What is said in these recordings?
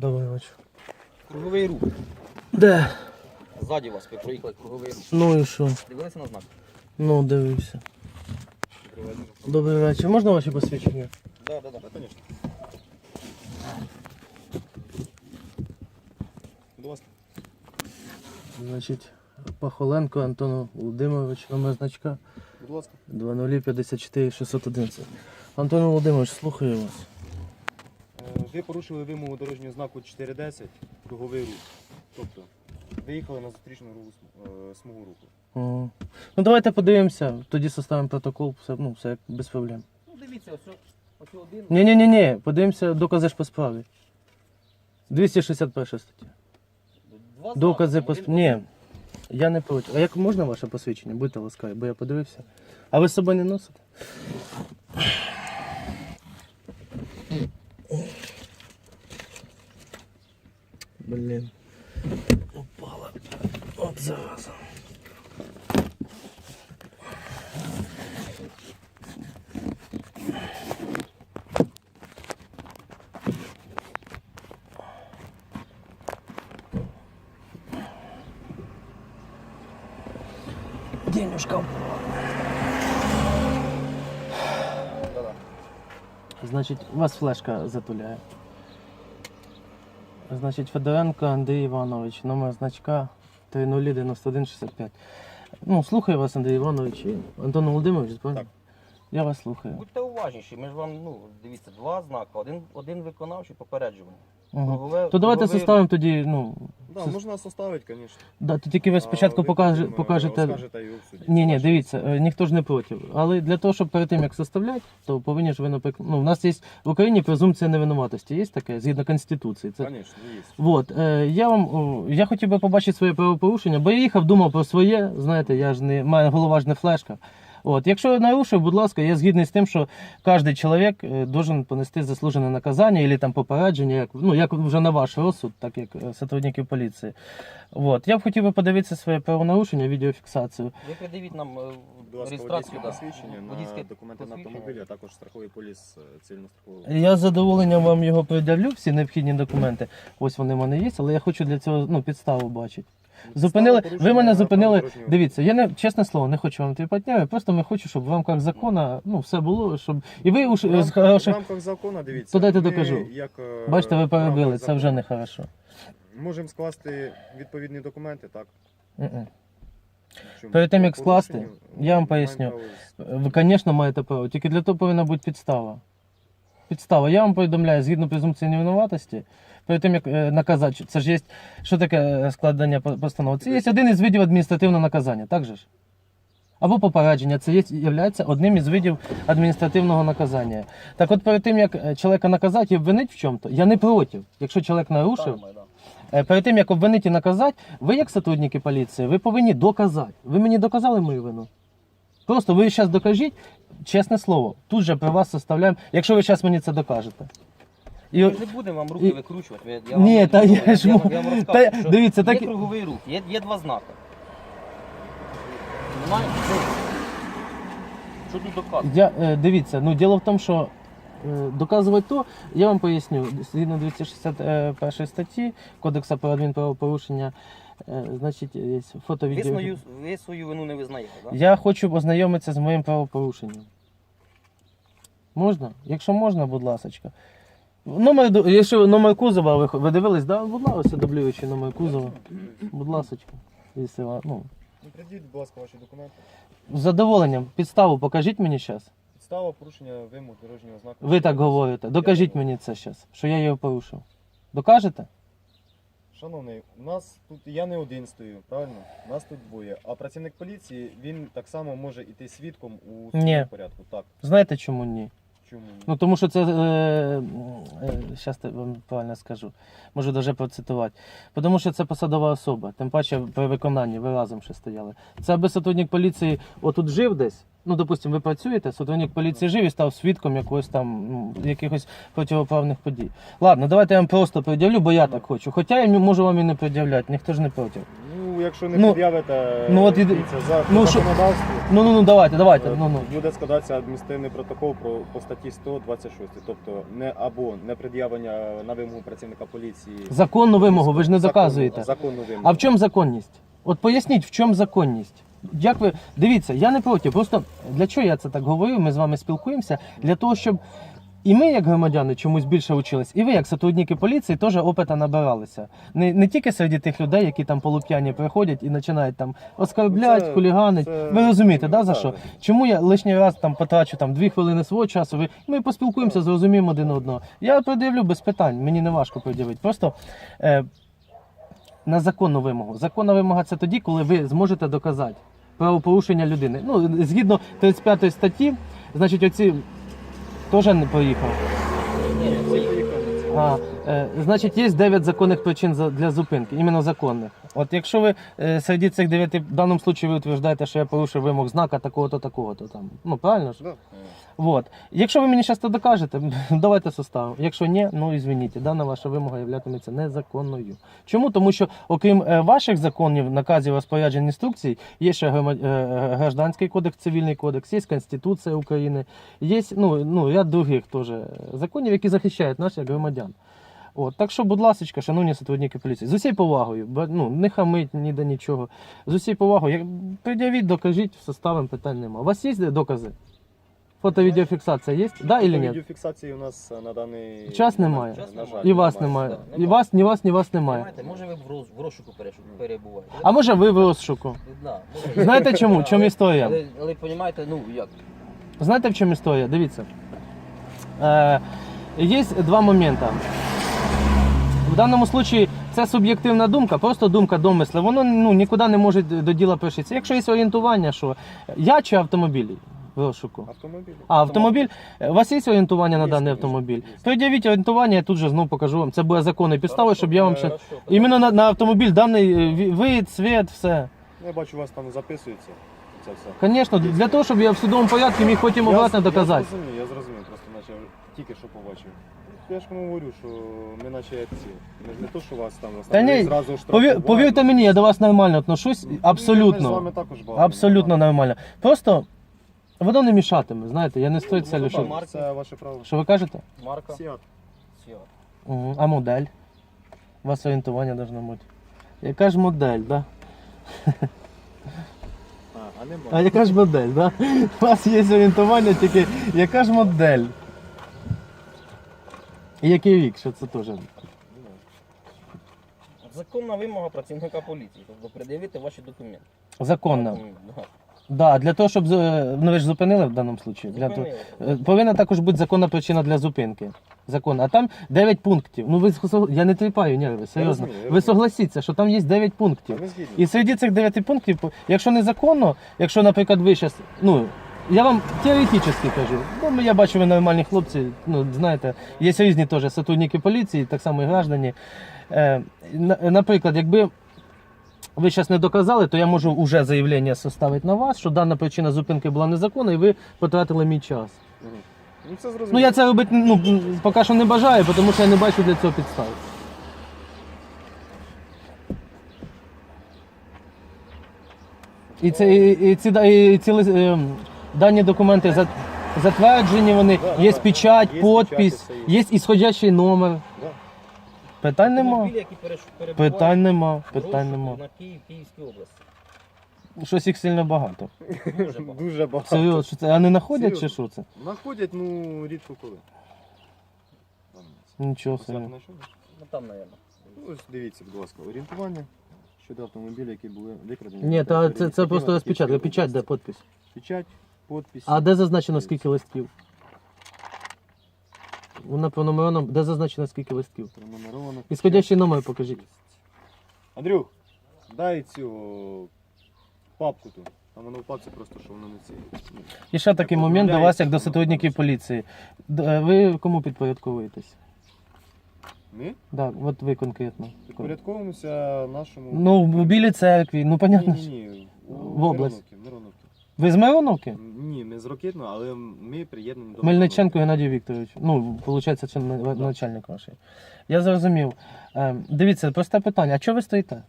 Добрий вечір. Круговий рух. Де? Ззаді вас ви проїхали круговий рух. Ну і що? Дивилися на знак? Ну, дивився. Добрий вечір. Можна ваші посвідчення? Так, так, так. Звісно. Будь ласка. Значить, Пахоленко Антон Володимирович, номер значка Будь ласка. 2054 611. Антон Володимирович, слухаю вас. Е, Ви порушили вимогу дорожнього знаку 410, круговий рух. Тобто, виїхали на зустрічну руху, е, смугу руху. О. Ну давайте подивимося, тоді составимо протокол, все, ну, все як без проблем. Ну дивіться, ось, ось один. Ні, ні, ні, ні, подивимося, докази ж по справі. 261 стаття. Два Докази по Один- сп- Ні. Я не проти. А як можна ваше посвідчення? Будьте ласкаві, бо я подивився. А ви з собою не носите? Блін. Упала. От зараза. Денюшка упала. Да-да. Значить, вас флешка затуляє. Значить, Федоренко Андрій Іванович, номер значка 309165. Ну, слухаю вас, Андрій Іванович. Антон Володимирович, правильно? Так. Я вас слухаю. Будьте уважніші, ми ж вам, ну, дивіться, два знаки, один, один виконавчий, попереджуваний. Угу. Кругове- То давайте круговий составимо тоді, ну. Да, сос- можна составити, звісно. Да, то тільки ви спочатку покаже, покажете. Скажете. Ні, ні, дивіться, е, ніхто ж не проти. Але для того, щоб перед тим як составляти, то повинні ж ви наприклад. Ну, у нас є в Україні презумпція невинуватості. Є таке згідно Конституції. Це Звісно, є. Вот, е, я вам о, я хотів би побачити своє правопорушення, бо я їхав, думав про своє. Знаєте, я ж не маю голова ж не флешка. От, якщо я нарушив, будь ласка, я згідний з тим, що кожен чоловік е, должен понести заслужене наказання або там попередження, як, ну, як вже на ваш розсуд, так як е, сотрудників поліції. От, я б хотів би подивитися своє правонарушення, відеофіксацію. Ви придивіть нам е, Будь ласка, реєстрацію. водійське посвідчення на Водійське документи на автомобіль, а також страховий поліс е, цивільно-страхового. Я з задоволенням вам його пред'явлю, всі необхідні документи. Ось вони в мене є, але я хочу для цього ну, підставу бачити. Зупинили, ви мене зупинили. Дивіться, я не чесне слово, не хочу вам тріпотняви, просто ми хочу, щоб в рамках закону ну, все було, щоб. І ви уж В з в хороших. рамках закону, дивіться. То дайте ми докажу. Як, е, Бачите, ви в перебили, це вже не хорошо. Можемо скласти відповідні документи, так? Мгм. Чому? Перед тим, як По скласти, порушенню, я вам поясню. Ви, звісно, маєте право, тільки для того повинна бути підстава. Підстава. Я вам повідомляю, згідно презумпції невинуватості, перед тим як е, наказати, це ж є. Що таке е, складання постанови? Це є один із видів адміністративного наказання, так же ж? Або попередження, це є, є одним із видів адміністративного наказання. Так от перед тим, як е, чоловіка наказати і обвинити в чому-то, я не проти. Якщо чоловік нарушив, Перед тим, як обвинити і наказати, ви, як сотрудники поліції, ви повинні доказати. Ви мені доказали мою вину. Просто ви зараз докажіть, чесне слово, тут же при вас составляємо, якщо ви зараз мені це докажете. І, Ми не будемо вам руки і- викручувати. Я Ні, вам, та я ж я, вам- я вам та що дивіться, є круговий рух, є, є два знаки. Немає? Що? Тут доказувати? я, е, дивіться, ну діло в тому, що е, доказувати то, я вам поясню, згідно 261 статті Кодексу про адмінправопорушення, е, значить, є Ви фото-відео. свою, ви свою вину не визнаєте, так? Я хочу ознайомитися з моїм правопорушенням. Можна? Якщо можна, будь ласка. Номер, якщо номер кузова, ви, ви дивились, да? Будь ласка, дублюючий номер кузова. Будь ласка. Якщо, ва- ну, Ну, Придіть, будь ласка, ваші документи. з задоволенням. Підставу покажіть мені зараз. Підстава порушення вимог дорожнього знаку. Ви так говорите. Докажіть мені це зараз, що я його порушив. Докажете? Шановний, у нас тут я не один стою, правильно? Нас тут двоє. А працівник поліції він так само може іти свідком у Ні. судовому порядку. Так, Знаєте чому ні? Чому? Ну тому що це. Е, е, вам правильно скажу. Можу навіть процитувати. Тому що це посадова особа. Тим паче при виконанні ви разом ще стояли. Це аби сотрудник поліції отут жив десь. Ну, допустимо, ви працюєте, сотрудник поліції жив і став свідком якогось там ну, якихось протиправних подій. Ладно, давайте я вам просто пред'явлю, бо я так хочу. Хоча я можу вам і не пред'являти, ніхто ж не проти. Якщо не Ну, пред'явите, ну, от і- дивіться, за ну, що- Ну ну ну давайте, давайте. е, Ну ну. буде складатися адміністративний протокол про по статті 126, тобто не або не пред'явлення на вимогу працівника поліції. Законну вимогу, ви ж не Законну- доказуєте. Законну вимогу. А в чому законність? От поясніть, в чому законність? Як ви дивіться, я не проти. Просто для чого я це так говорю? Ми з вами спілкуємося для того, щоб і ми, як громадяни, чомусь більше учились, і ви, як сотрудники поліції, теж опита набиралися. Не, не тільки серед тих людей, які там полуп'яні приходять і починають там оскарблять, Ну, це- хуліганить. це- Ви розумієте, да, за що? Чому я лишній раз там потрачу там дві хвилини свого часу? Ви ми поспілкуємося, зрозуміємо один одного. Я пред'явлю без питань, мені не важко пред'явити. Просто е, на законну вимогу. Законна вимога це тоді, коли ви зможете доказати правопорушення людини. Ну, згідно 35 статті, значить, оці теж не поїхав. Ні, це є. А, е, значить, є 9 законних причин за- для зупинки, іменно законних. От якщо ви е, серед цих 9, в даному випадку ви утверждаєте, що я порушив вимог знака такого-то, такого-то там. Ну, правильно ж? Да. Вот. Якщо ви мені це докажете, давайте составимо. Якщо ні, ну ізвиніть, дана ваша вимога являтиметься незаконною. Чому? Тому що окрім е, ваших законів, наказів, розпоряджень, інструкцій, є ще е, гражданський кодекс, цивільний кодекс, є Конституція України, є ну, ну, ряд других теж законів, які захищають як громадян. От, так що, будь ласка, шановні сотрудники поліції, з усією повагою, бо, ну, не хамить ніде нічого. З усією повагою, як, пред'явіть, докажіть, составим питань нема. У вас є докази? Фото-відеофіксація є? Да или ні? Відеофіксації у нас е, на даний Час немає. Час На жаль, немає. І вас немає. немає. І вас, ні вас, ні вас немає. Знаєте, може ви в, роз, в розшуку перебуваєте. А може ви в розшуку? Да, може. Знаєте чому? В чому історія? Але, але розумієте, ну як? Знаєте, в чому історія? Дивіться. Е, є два моменти. В даному випадку це суб'єктивна думка, просто думка домисла. Воно ну, нікуди не може до діла пришитися. Якщо є орієнтування, що я чи автомобіль в розшуку? Автомобіль. А, автомобіль. У вас є орієнтування на Є, даний звісно, автомобіль? є. Орієнтування, я тут же знову покажу вам. Це буде законною підставою, щоб я вам ще. Іменно на, на автомобіль даний е, ві- вид, світ, все. Ну, Я бачу, у вас там записується це все. Звісно, для того, щоб я в судовому порядку міг потім обратно Я- доказати. Я зрозумів, я зрозумів, просто наче тільки що побачив. Я ж вам говорю, що ми наче як ці. Ми ж не то, що вас там Та ні, зразу Повір, штрафували. повірте мені, я до вас нормально отношусь. Ми з вами Абсолютно. також багато Абсолютно нормально. Просто воно не мішатиме, знаєте, я не стою ну, що. марки. Це ваше право. Що ви кажете? Марка. Сіат. Все. Мгм. А модель? У вас орієнтування должно бути. Яка ж модель, да? А, а нема. А яка ж модель, да? У вас є орієнтування, тільки яка ж модель? І який рік, що це теж. Законна вимога працівника поліції, тобто пред'явити ваші документи. Законно. М, да. Да, для того, щоб. з- Ну ви ж зупинили в даному випадку. Для того... Зупинили. Е, Повинна також бути законна причина для зупинки. Закон. А там 9 пунктів. Ну ви сог- я не тріпаю нерви, серйозно. розумію, я Ви розумію. согласіться, що там є 9 пунктів. Ми згідні. І серед цих 9 пунктів, якщо незаконно, якщо, наприклад, ви зараз, ну. Я вам теоретично кажу, бо ну, я бачу, ви нормальні хлопці, ну знаєте, є різні теж сотрудники поліції, так само і граждані. Е, наприклад, якби ви зараз не доказали, то я можу вже заявлення составити на вас, що дана причина зупинки була незаконна, і ви потратили мій час. Ну це зрозуміло. Ну я це робити ну, поки що не бажаю, тому що я не бачу для цього підстав. І, це, і, і ці, і ці ем, дані документи за- затверджені, вони, Да, є да. печать, Є подпись, печать, це є. є ісходящий номер. Да. Питань нема. Автомобілі, які переш- перебувають Питань нема. в Питань розшуку нема. На Київ, Київській області. Щось їх сильно багато. Дуже багато. Дуже багато. Серйозно, що це, а не знаходять чи Серйозно. що це? Находять, ну, рідко коли. Там, Нічого собі. Ну там, мабуть. Ну, ось дивіться, будь ласка, орієнтування щодо автомобілів, які були викрадені. Ні, та це, це просто розпечатка. Печать де подпись. Печать, подпись. А де зазначено скільки листків? Вона по номерам, де зазначено скільки листків? Пронумеровано. Ісходящий номер покажіть. Андрюх, дай цю папку ту. Там воно в папці просто, що воно не ці. ну, І ще такий Так, момент до вас, як до сотрудників поліції. Д- е, Ви кому підпорядковуєтесь? Ми Так, от ви конкретно. підпорядковуємося нашому. Ну, в білій церкві, ну понятно. Ні, ж. ні, ні. В область. Мироновки, Мироновки. Ви з Мироновки? Ні, не з Рокетного, але ми приєднані до Мельниченко Геннадій Вікторович. Ну, виходить, це на- начальник ваш. Я зрозумів. Е, Дивіться, просте питання. А чого ви стоїте?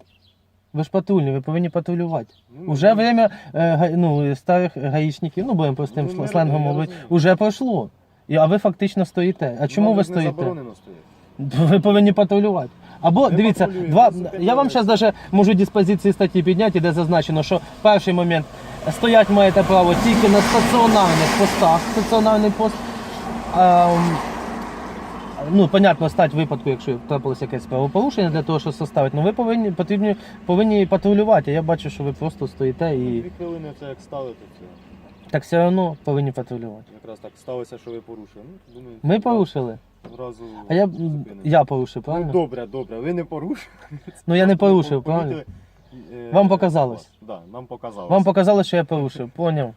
Ви ж патрульні, ви повинні патрулювати. Ну, Уже время е, га- ну, старих гаїчників, ну будемо простим Ну, ми- сленгом розумію. уже пройшло. І, а ви фактично стоїте. А чому ви стоїте? заборонено. Ви повинні патрулювати. Або Ми дивіться, патрулюємо, два ми я вам зараз даже можу диспозиції статті підняти, де зазначено, що перший момент стоять маєте право тільки на стаціонарних постах. Стаціонарний пост. Ем, ну, понятно, стать випадку, якщо трапилося якесь правопорушення для того, щоб составити, ну ви повинні потрібні повинні патрулювати. Я бачу, що ви просто стоїте і Дві хвилини це як ставити це. так все одно повинні патрулювати. Якраз так сталося, що ви порушили. Ну, думаю, Ми так, порушили. Зразу А я, зупинимо. я порушив, Ну, правильно? добре, добре, ви не порушили. Ну я не порушив, правильно? Вам показалось? Так, да, нам показалось. Вам показали, що я порушив. Поняв.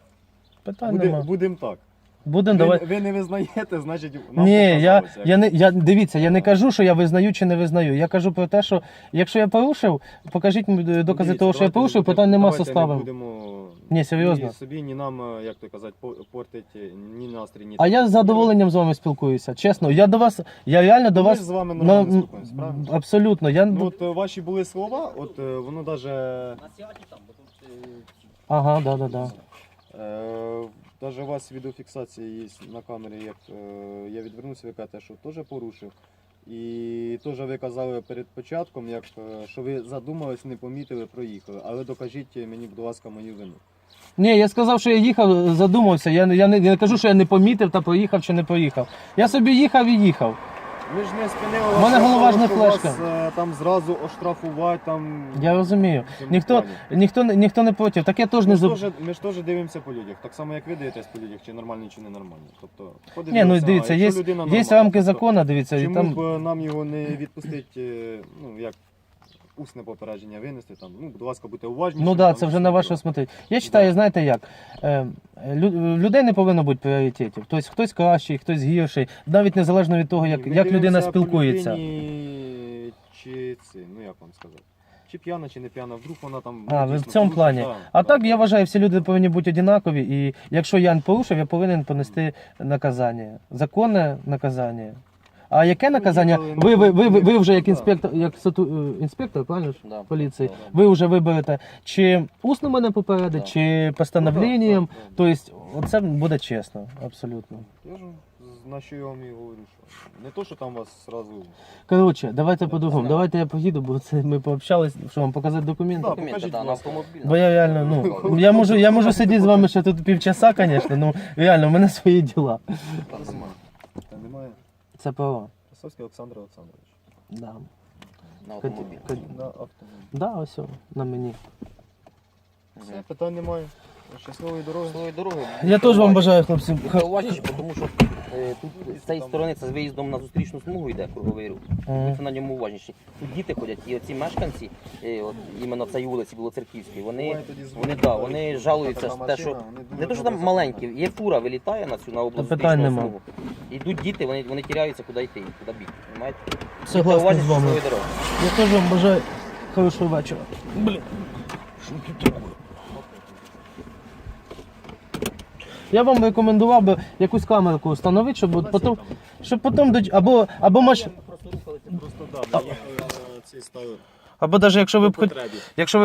Питань Буде, нема. будемо так. Будемо Ви, давай. ви не визнаєте, значить нам Ні, я, я не я дивіться, я не кажу, що я визнаю чи не визнаю. Я кажу про те, що якщо я порушив, покажіть мені докази Дивіться, того, що я давайте порушив, не будемо- питань нема давайте будемо Ні, серйозно. Ні собі, ні нам, е, як то казати, по- портить е, ні настрій, ні. А я з задоволенням з вами спілкуюся. Чесно, я до вас, я реально до Ми вас ж з вами на- нормально спілкуємося, правильно? абсолютно. Я Ну от е, ваші були слова, от е, воно даже, На сяті там, бо тут ага, да, да, да. е, даже у вас відеофіксація є на камері, як е, я відвернувся, ви кажете, що теж порушив. І теж ви казали перед початком, як, е, що ви задумались, не помітили, проїхали. Але докажіть мені, будь ласка, мою вину. Ні, я сказав, що я їхав, задумався. Я, я, не, я не кажу, що я не помітив та проїхав чи не проїхав. Я собі їхав і їхав. Ми ж не спинили У мене голова ж не що вас, е, там зразу оштрафувати, там... Я розумію. цьому Ніхто, плані. ніхто, не- ніхто не проти. Так я теж Ми не ж, теж, ми ж теж дивимося по людях, так само як ви дивитесь по людях, чи нормальні, чи ненормальні. Тобто, Ні, ну дивіться, а є, якщо людина є нормальна, рамки тобто, закону, дивіться, і Чому там. б е, нам його не відпустити, е, ну як усне попередження винести, там, ну, будь ласка, будьте уважні. Ну так, да, це вже на ваше смотреть. Я вважаю, знаєте як, е, лю- людей не повинно бути пріоритетів. Тобто хтось кращий, хтось гірший, навіть незалежно від того, як, як людина спілкується. Чи це, ну як вам сказати, чи п'яна, чи не п'яна, вдруг вона там... А, ну, ви в дійсно цьому порушила, плані. да, А да, так я вважаю, всі люди повинні бути однакові, і якщо я порушив, я повинен понести наказання. Законне наказання. А яке наказання? Ви, ви, ви, ви, ви вже як інспектор, як сату- е, інспектор, правильно ж? да. Поліції, Да, да. ви вже виберете, чи усно мене попередить, Да. чи постановленням. Ну, да, да, да. Тобто, оце буде чесно, абсолютно. Я ж на що я вам і говорю, що не то, що там вас сразу... Коротше, давайте по-другому. Давайте я поїду, бо це ми пообщались, що вам показати документи. Да, Документи, покажіть, да, будь на ласка. автомобіль. Бо я реально, ну, я можу, я можу сидіти з вами ще тут півчаса, звісно, ну реально, у мене свої діла. Та немає. Це права. Красовський Олександр Олександрович. Да. На Кад- автомобіль. кад- На автомобіль. Да, ось о, на мені. Все, питань немає. Щасливої дороги. Свої дороги. Я теж вам бажаю, хлопці. Будьте уважніші, тому що е, тут з цієї сторони це з виїздом на зустрічну смугу йде круговий рух. Мгм. Будьте на ньому уважніші. Тут діти ходять, і оці мешканці, е, от іменно цієї вулиці Білоцерківської, вони, вони, да, вони жалуються, така те, що вони не то, що там маленькі, є фура, вилітає на цю на область Та питань зустрічну нема. смугу. Йдуть діти, вони, вони тіряються, куди йти, куди бігти. Понимаєте? Согласен з уважніші вами. дороги. Я теж вам бажаю хорошого вечора. Блін. Що тут таке? Я вам рекомендував би якусь камерку встановити, щоб от потім, щоб потім до- або або маш... Просто да, ми їх, е, цей ставили або навіть якщо ви б хоч- потребі. якщо ви